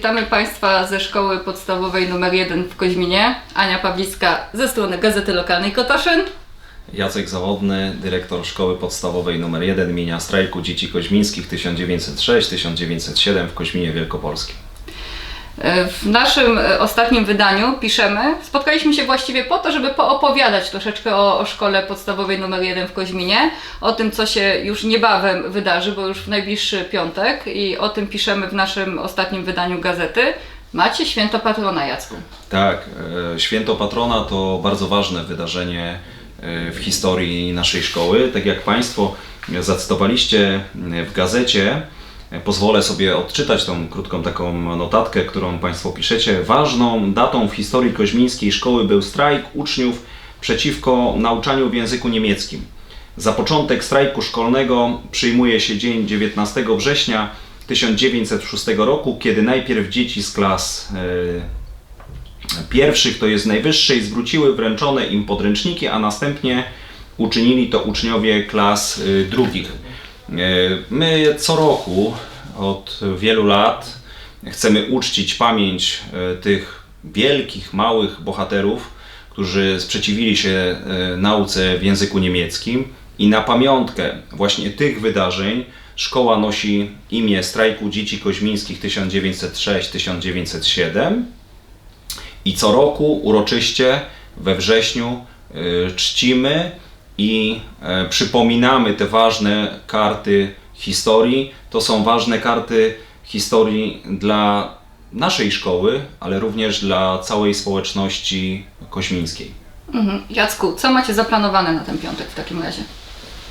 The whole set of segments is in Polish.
Witamy Państwa ze szkoły podstawowej nr 1 w Koźminie. Ania Pawlicka ze strony Gazety Lokalnej Kotoszyn. Jacek Zawodny, dyrektor Szkoły Podstawowej nr 1 imienia Strajku Dzieci Koźmińskich 1906-1907 w Koźminie Wielkopolskim. E, W naszym e, ostatnim wydaniu piszemy, spotkaliśmy się właściwie po to, żeby poopowiadać troszeczkę o, o szkole podstawowej nr 1 w Koźminie, o tym, co się już niebawem wydarzy, bo już w najbliższy piątek i o tym piszemy w naszym ostatnim wydaniu gazety. Macie święto patrona, Jacku. Tak, e, święto patrona to bardzo ważne wydarzenie w historii naszej szkoły. Tak jak Państwo zacytowaliście w gazecie, pozwolę sobie odczytać tą krótką taką notatkę, którą Państwo piszecie. Ważną datą w historii koźmińskiej szkoły był strajk uczniów przeciwko nauczaniu w języku niemieckim. Za początek strajku szkolnego przyjmuje się dzień 19 września 1906 roku, kiedy najpierw dzieci z klas e, pierwszych, to jest najwyższej, zwróciły wręczone im podręczniki, a następnie uczynili to uczniowie klas y, drugich. E, My co roku od wielu lat. Chcemy uczcić pamięć e, tych wielkich, małych bohaterów, którzy sprzeciwili się e, nauce w języku niemieckim. I na pamiątkę właśnie tych wydarzeń szkoła nosi imię strajku dzieci koźmińskich 1906-1907 i co roku uroczyście we wrześniu y, czcimy i e, przypominamy te ważne karty historii. To są ważne karty historii dla naszej szkoły, ale również dla całej społeczności koźmińskiej. Mhm. Jacku, co macie zaplanowane na ten piątek w takim razie?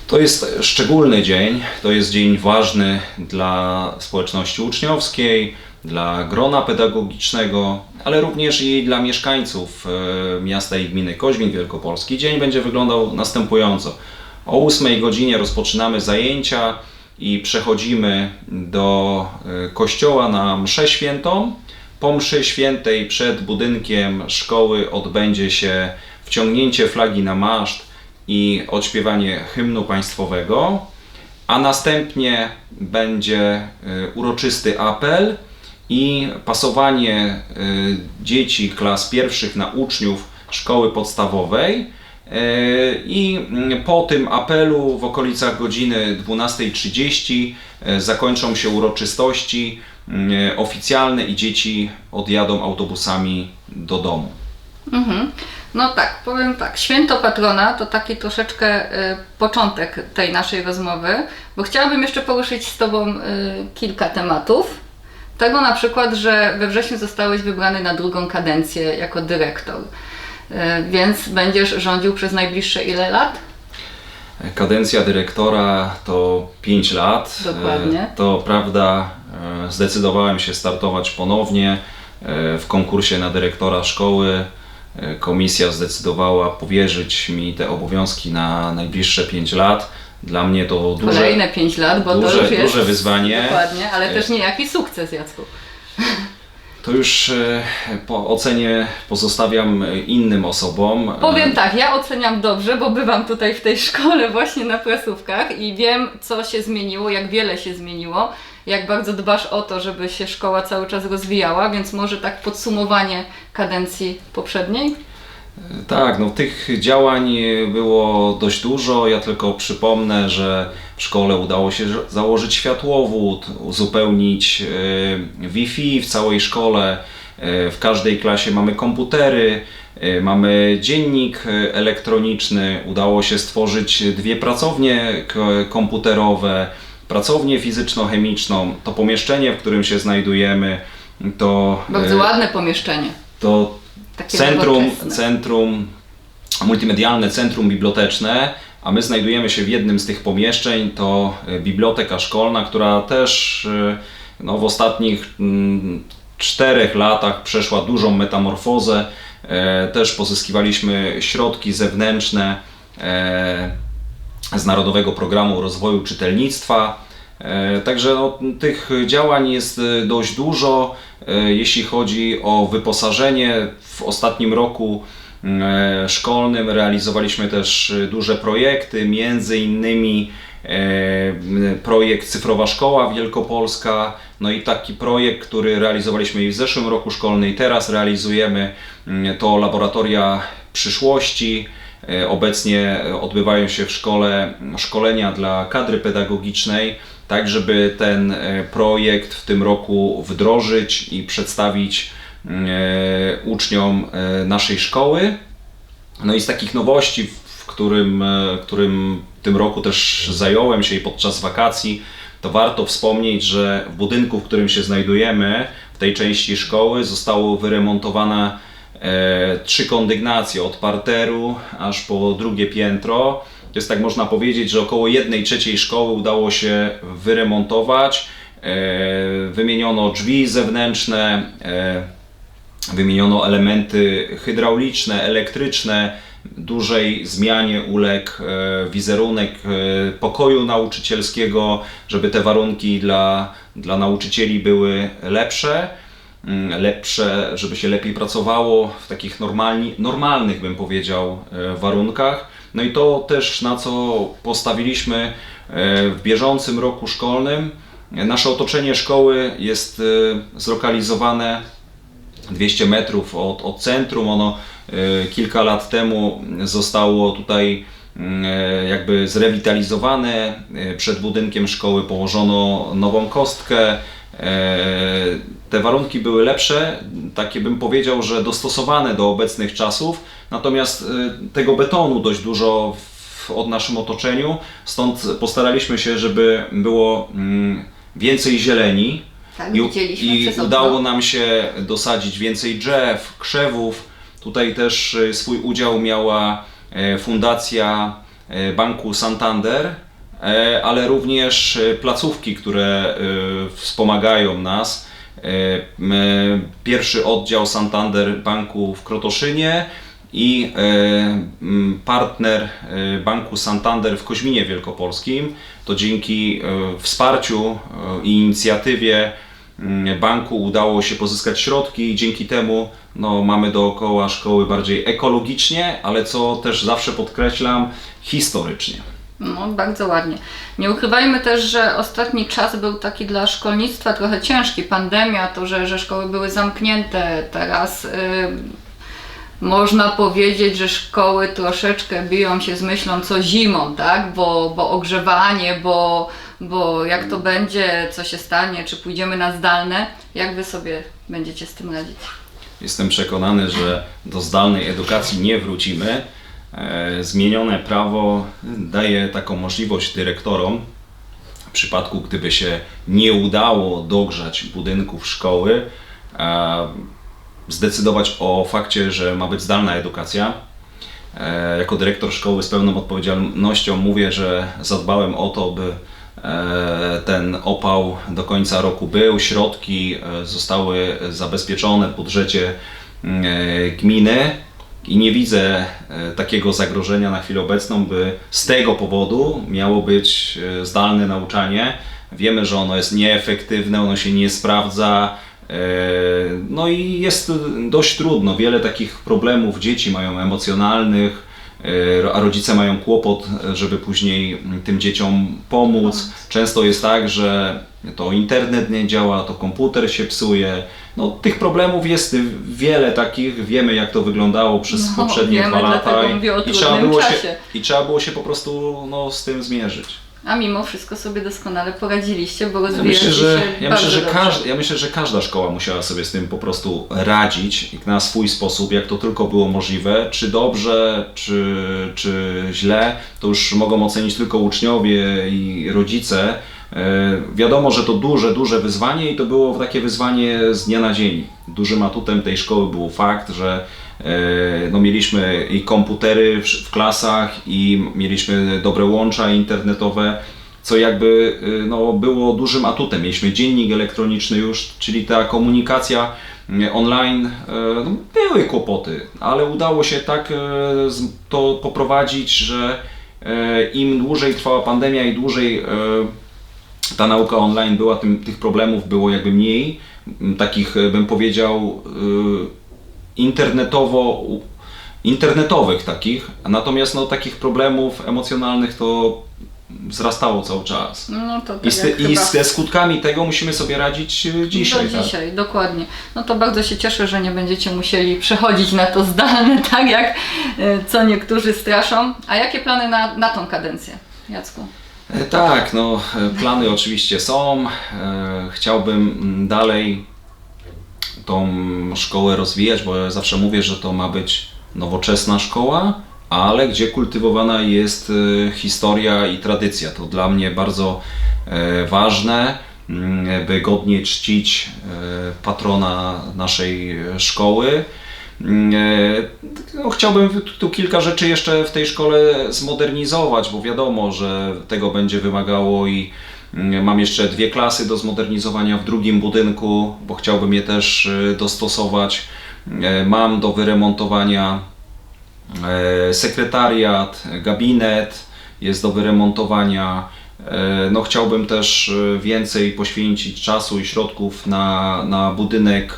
To jest szczególny dzień, to jest dzień ważny dla społeczności uczniowskiej, dla grona pedagogicznego, ale również i dla mieszkańców e, miasta i gminy Koźmin Wielkopolski. Dzień będzie wyglądał następująco. O 8 godzinie rozpoczynamy zajęcia i przechodzimy do e, kościoła na mszę świętą. Po mszy świętej przed budynkiem szkoły odbędzie się wciągnięcie flagi na maszt i odśpiewanie hymnu państwowego, a następnie będzie y, uroczysty apel i pasowanie y, dzieci klas pierwszych na uczniów szkoły podstawowej. Y, I mm, po tym apelu w okolicach godziny 12.30 y, zakończą się uroczystości y, oficjalne i dzieci odjadą autobusami do domu. Mhm. No tak, powiem tak, święto patrona to taki troszeczkę początek tej naszej rozmowy, bo chciałabym jeszcze poruszyć z Tobą kilka tematów. Tego na przykład, że we wrześniu zostałeś wybrany na drugą kadencję jako dyrektor, więc będziesz rządził przez najbliższe ile lat? Kadencja dyrektora to 5 lat. Dokładnie. E, To prawda, e, zdecydowałem się startować ponownie w konkursie na dyrektora szkoły. Komisja zdecydowała powierzyć mi te obowiązki na najbliższe 5 lat. Dla mnie to duże, Kolejne 5 lat, bo to duże, już jest duże wyzwanie. dokładnie, ale też niejaki sukces, Jacku. To już e, po ocenie pozostawiam e, innym osobom. E, Powiem tak, ja oceniam dobrze, bo bywam tutaj w tej szkole właśnie na prasówkach i wiem, co się zmieniło, jak wiele się zmieniło, jak bardzo dbasz o to, żeby się szkoła cały czas rozwijała, więc może tak podsumowanie kadencji poprzedniej. Tak, no tych działań było dość dużo. Ja tylko przypomnę, że w szkole udało się założyć światłowód, uzupełnić e, Wi-Fi w całej szkole. E, W każdej klasie mamy komputery, e, mamy dziennik e, elektroniczny. Udało się stworzyć dwie pracownie komputerowe, pracownię fizyczno-chemiczną. To pomieszczenie, w którym się znajdujemy, to Bardzo e, ładne pomieszczenie. to Takie centrum, centrum, multimedialne centrum biblioteczne, a my znajdujemy się w jednym z tych pomieszczeń, to e, biblioteka szkolna, która też e, no, w ostatnich mm, czterech latach przeszła dużą metamorfozę. E, Też pozyskiwaliśmy środki zewnętrzne z Narodowego Programu Rozwoju Czytelnictwa. E, Także no, tych działań jest e, dość dużo. E, Jeśli chodzi o wyposażenie, w ostatnim roku e, szkolnym realizowaliśmy też duże projekty, między innymi projekt Cyfrowa Szkoła Wielkopolska, No i taki projekt, który realizowaliśmy i w zeszłym roku szkolnym, i teraz realizujemy, mm, to laboratoria przyszłości. Obecnie odbywają się w szkole szkolenia dla kadry pedagogicznej, tak żeby ten e, projekt w tym roku wdrożyć i przedstawić e, uczniom e, naszej szkoły. No i z takich nowości, w którym, e, którym w tym roku też zająłem się i podczas wakacji, to warto wspomnieć, że w budynku, w którym się znajdujemy, w tej części szkoły, zostało wyremontowane trzy kondygnacje od parteru aż po drugie piętro. To jest tak można powiedzieć, że około jednej trzeciej szkoły udało się wyremontować. E, wymieniono drzwi zewnętrzne, e, Wymieniono elementy hydrauliczne, elektryczne. Dużej zmianie uległ e, wizerunek pokoju nauczycielskiego, żeby te warunki dla, dla nauczycieli były lepsze, mm, lepsze, żeby się lepiej pracowało w takich normalni, normalnych, bym powiedział, warunkach. No i to też na co postawiliśmy e, w bieżącym roku szkolnym. Nasze otoczenie szkoły jest e, zlokalizowane 200 metrów od, od centrum. Ono e, kilka lat temu zostało tutaj mm, jakby zrewitalizowane. Przed budynkiem szkoły położono nową kostkę. Te warunki były lepsze, takie bym powiedział, że dostosowane do obecnych czasów. Natomiast e, tego betonu dość dużo w, od naszym otoczeniu, stąd postaraliśmy się, żeby było mm, więcej zieleni. Tak, I, i udało nam się dosadzić więcej drzew, krzewów. Tutaj też e, swój udział miała e, Fundacja e, Banku Santander, e, ale również placówki, które wspomagają nas. E, Pierwszy oddział Santander Banku w Krotoszynie i e, partner e, Banku Santander w Koźminie Wielkopolskim. To dzięki wsparciu i inicjatywie banku udało się pozyskać środki i dzięki temu no, mamy dookoła szkoły bardziej ekologicznie, ale co też zawsze podkreślam, historycznie. No, bardzo ładnie. Nie ukrywajmy też, że ostatni czas był taki dla szkolnictwa trochę ciężki. Pandemia, to, że, że szkoły były zamknięte. Teraz y, można powiedzieć, że szkoły troszeczkę biją się z myślą co zimą, tak? Bo, bo ogrzewanie, bo, bo jak to będzie, co się stanie, czy pójdziemy na zdalne. Jak Wy sobie będziecie z tym radzić? Jestem przekonany, że do zdalnej edukacji nie wrócimy. E, Zmienione prawo daje taką możliwość dyrektorom, w przypadku gdyby się nie udało dogrzać budynków szkoły, e, zdecydować o fakcie, że ma być zdalna edukacja. E, Jako dyrektor szkoły z pełną odpowiedzialnością mówię, że zadbałem o to, by ten opał do końca roku był. Środki zostały zabezpieczone w budżecie mm, gminy i nie widzę e, takiego zagrożenia na chwilę obecną, by z tego powodu miało być e, zdalne nauczanie. Wiemy, że ono jest nieefektywne, ono się nie sprawdza. e, No i jest dość trudno. Wiele takich problemów dzieci mają emocjonalnych, a rodzice mają kłopot, e, żeby później tym dzieciom pomóc. Często jest tak, że to internet nie działa, to komputer się psuje. No, tych problemów jest wiele takich, wiemy jak to wyglądało przez No, poprzednie wiemy, dwa lata o i, trzeba było się, i trzeba było się po prostu no, z tym zmierzyć. A mimo wszystko sobie doskonale poradziliście, bo Ja rozwijacie myślę, że, się ja myślę, że ja myślę, że każda szkoła musiała sobie z tym po prostu radzić na swój sposób, jak to tylko było możliwe. Czy dobrze, czy, czy źle, to już mogą ocenić tylko uczniowie i rodzice. E, Wiadomo, że to duże, duże wyzwanie i to było takie wyzwanie z dnia na dzień. Dużym atutem tej szkoły był fakt, że no, mieliśmy i komputery w, klasach i mieliśmy dobre łącza internetowe co jakby y, no, było dużym atutem. Mieliśmy dziennik elektroniczny już, czyli ta komunikacja y, online, y, no, były kłopoty, ale udało się tak to poprowadzić, że im dłużej trwała pandemia i dłużej ta nauka online była, tym tych problemów było jakby mniej, takich bym powiedział internetowo internetowych takich, natomiast no, takich problemów emocjonalnych to wzrastało cały czas. No to tak I, z, i chyba ze skutkami tego musimy sobie radzić dzisiaj. Do tak? dzisiaj, dokładnie. No to bardzo się cieszę, że nie będziecie musieli przechodzić na to zdalne, tak jak e, co niektórzy straszą. A jakie plany na, na tą kadencję, Jacku? E, Tak, no e, plany oczywiście są. E, Chciałbym mm, dalej tą szkołę rozwijać, bo ja zawsze mówię, że to ma być nowoczesna szkoła, ale gdzie kultywowana jest e, historia i tradycja. To dla mnie bardzo e, ważne, mm, by godnie czcić e, patrona naszej szkoły. Mm, No, chciałbym tu kilka rzeczy jeszcze w tej szkole zmodernizować, bo wiadomo, że tego będzie wymagało i mam jeszcze dwie klasy do zmodernizowania w drugim budynku, bo chciałbym je też e, dostosować. E, Mam do wyremontowania e, sekretariat, gabinet jest do wyremontowania. E, No, chciałbym też e, więcej poświęcić czasu i środków na, na budynek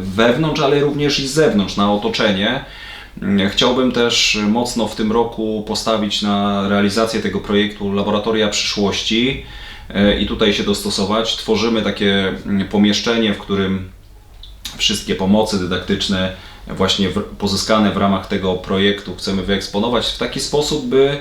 wewnątrz, ale również i z zewnątrz, na otoczenie. Chciałbym też mocno w tym roku postawić na realizację tego projektu Laboratoria Przyszłości e, i tutaj się dostosować. Tworzymy takie mm, pomieszczenie, w którym wszystkie pomocy dydaktyczne właśnie w, pozyskane w ramach tego projektu chcemy wyeksponować w taki sposób, by e,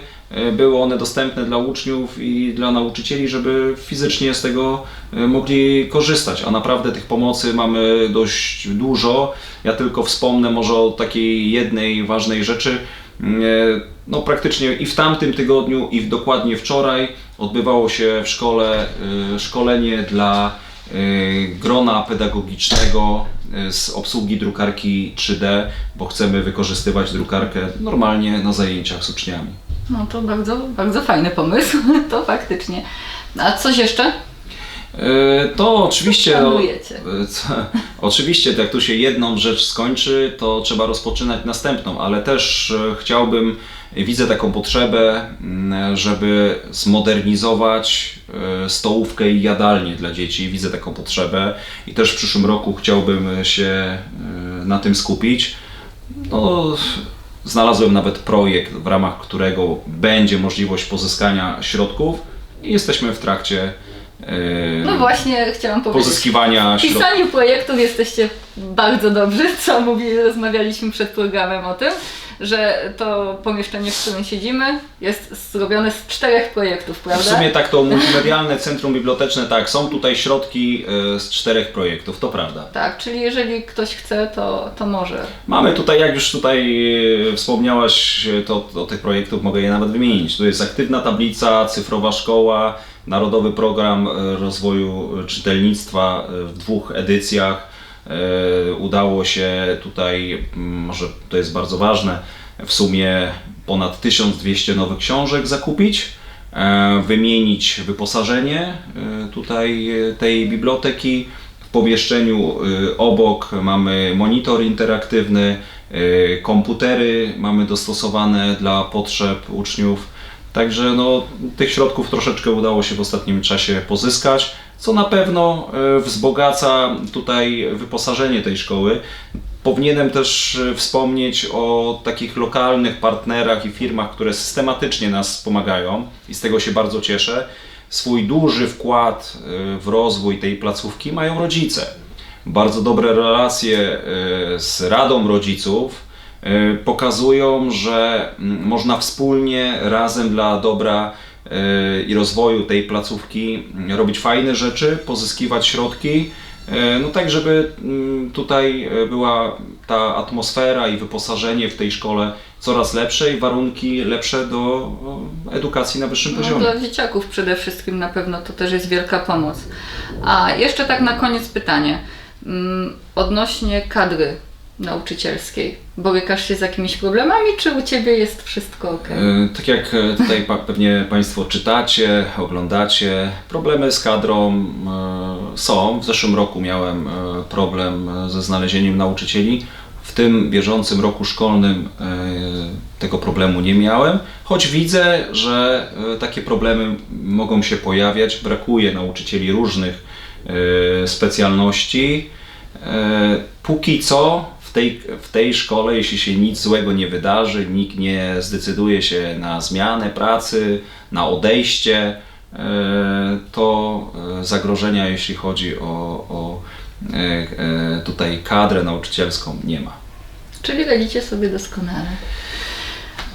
były one dostępne dla uczniów i dla nauczycieli, żeby fizycznie z tego e, mogli korzystać. A naprawdę tych pomocy mamy dość dużo. Ja tylko wspomnę może o takiej jednej ważnej rzeczy. Mm, e, No praktycznie i w tamtym tygodniu i w dokładnie wczoraj odbywało się w szkole e, szkolenie dla e, grona pedagogicznego e, z obsługi drukarki 3D, bo chcemy wykorzystywać drukarkę normalnie na zajęciach z uczniami. No to bardzo, bardzo fajny pomysł, to faktycznie. A coś jeszcze? E, To oczywiście. Planujecie. e, co- oczywiście, jak tu się jedną rzecz skończy, to trzeba rozpoczynać następną, ale też e, chciałbym, widzę taką potrzebę, mm, żeby zmodernizować stołówkę i jadalnię dla dzieci. Widzę taką potrzebę i też w przyszłym roku chciałbym się na tym skupić. No, znalazłem nawet projekt, w ramach którego będzie możliwość pozyskania środków i jesteśmy w trakcie e, No właśnie, chciałam powiedzieć. pozyskiwania W środków. pisaniu projektów jesteście bardzo dobrzy, co mówi, rozmawialiśmy przed programem o tym, że to pomieszczenie, w którym siedzimy jest zrobione z czterech projektów, W prawda? sumie tak to multimedialne centrum biblioteczne, tak, są tutaj środki e, z czterech projektów, to prawda. Tak, czyli jeżeli ktoś chce, to, to może. Mamy tutaj, jak już tutaj e, wspomniałaś, e, to do tych projektów mogę je nawet wymienić. Tu jest aktywna tablica, cyfrowa szkoła, Narodowy Program Rozwoju Czytelnictwa w dwóch edycjach. E, Udało się tutaj, m, może to jest bardzo ważne, w sumie ponad 1200 nowych książek zakupić, e, wymienić wyposażenie e, tutaj tej biblioteki. W pomieszczeniu obok mamy monitor interaktywny, komputery mamy dostosowane dla potrzeb uczniów. Także no, tych środków troszeczkę udało się w ostatnim czasie pozyskać, co na pewno y, wzbogaca tutaj wyposażenie tej szkoły. Powinienem też y, wspomnieć o takich lokalnych partnerach i firmach, które systematycznie nas pomagają i z tego się bardzo cieszę. Swój duży wkład y, w rozwój tej placówki mają rodzice. Bardzo dobre relacje z Radą Rodziców pokazują, że można wspólnie, razem dla dobra i rozwoju tej placówki mm, robić fajne rzeczy, pozyskiwać środki, y, no tak, żeby mm, tutaj y, była ta atmosfera i wyposażenie w tej szkole coraz lepsze i warunki lepsze do edukacji na wyższym No, poziomie. dla dzieciaków przede wszystkim na pewno to też jest wielka pomoc. A jeszcze tak na koniec pytanie. Mm, Odnośnie kadry nauczycielskiej. Borykasz się z jakimiś problemami, czy u Ciebie jest wszystko ok? E, Tak jak e, tutaj pewnie Państwo czytacie, oglądacie, problemy z kadrą e, są. W zeszłym roku miałem problem ze znalezieniem nauczycieli. W tym bieżącym roku szkolnym tego problemu nie miałem, choć widzę, że takie problemy mogą się pojawiać. Brakuje nauczycieli różnych specjalności. Póki co w tej, w tej szkole, jeśli się nic złego nie wydarzy, nikt nie zdecyduje się na zmianę pracy, na odejście, e, to e, zagrożenia, jeśli chodzi o, o e, tutaj kadrę nauczycielską, nie ma. Czyli radzicie sobie doskonale.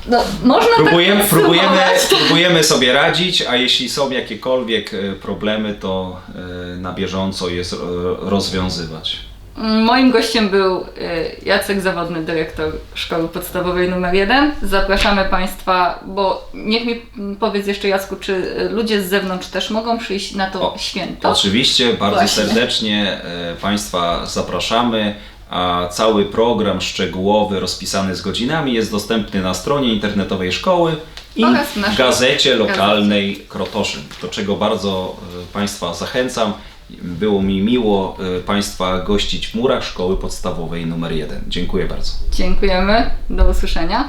No, można Próbujemy, tak próbujemy, próbujemy sobie radzić, a jeśli są jakiekolwiek problemy, to na bieżąco je rozwiązywać. Moim gościem był y, Jacek Zawodny, dyrektor Szkoły Podstawowej nr 1. Zapraszamy Państwa, bo niech mi powiedz jeszcze Jacku, czy y, ludzie z zewnątrz też mogą przyjść na to O, święto? Oczywiście, bardzo Właśnie. serdecznie e, Państwa zapraszamy, a cały program szczegółowy rozpisany z godzinami jest dostępny na stronie internetowej szkoły i w gazecie lokalnej Krotoszyn, do czego bardzo Państwa zachęcam. Było mi miło e, Państwa gościć w murach Szkoły Podstawowej nr 1. Dziękuję bardzo. Dziękujemy, do usłyszenia.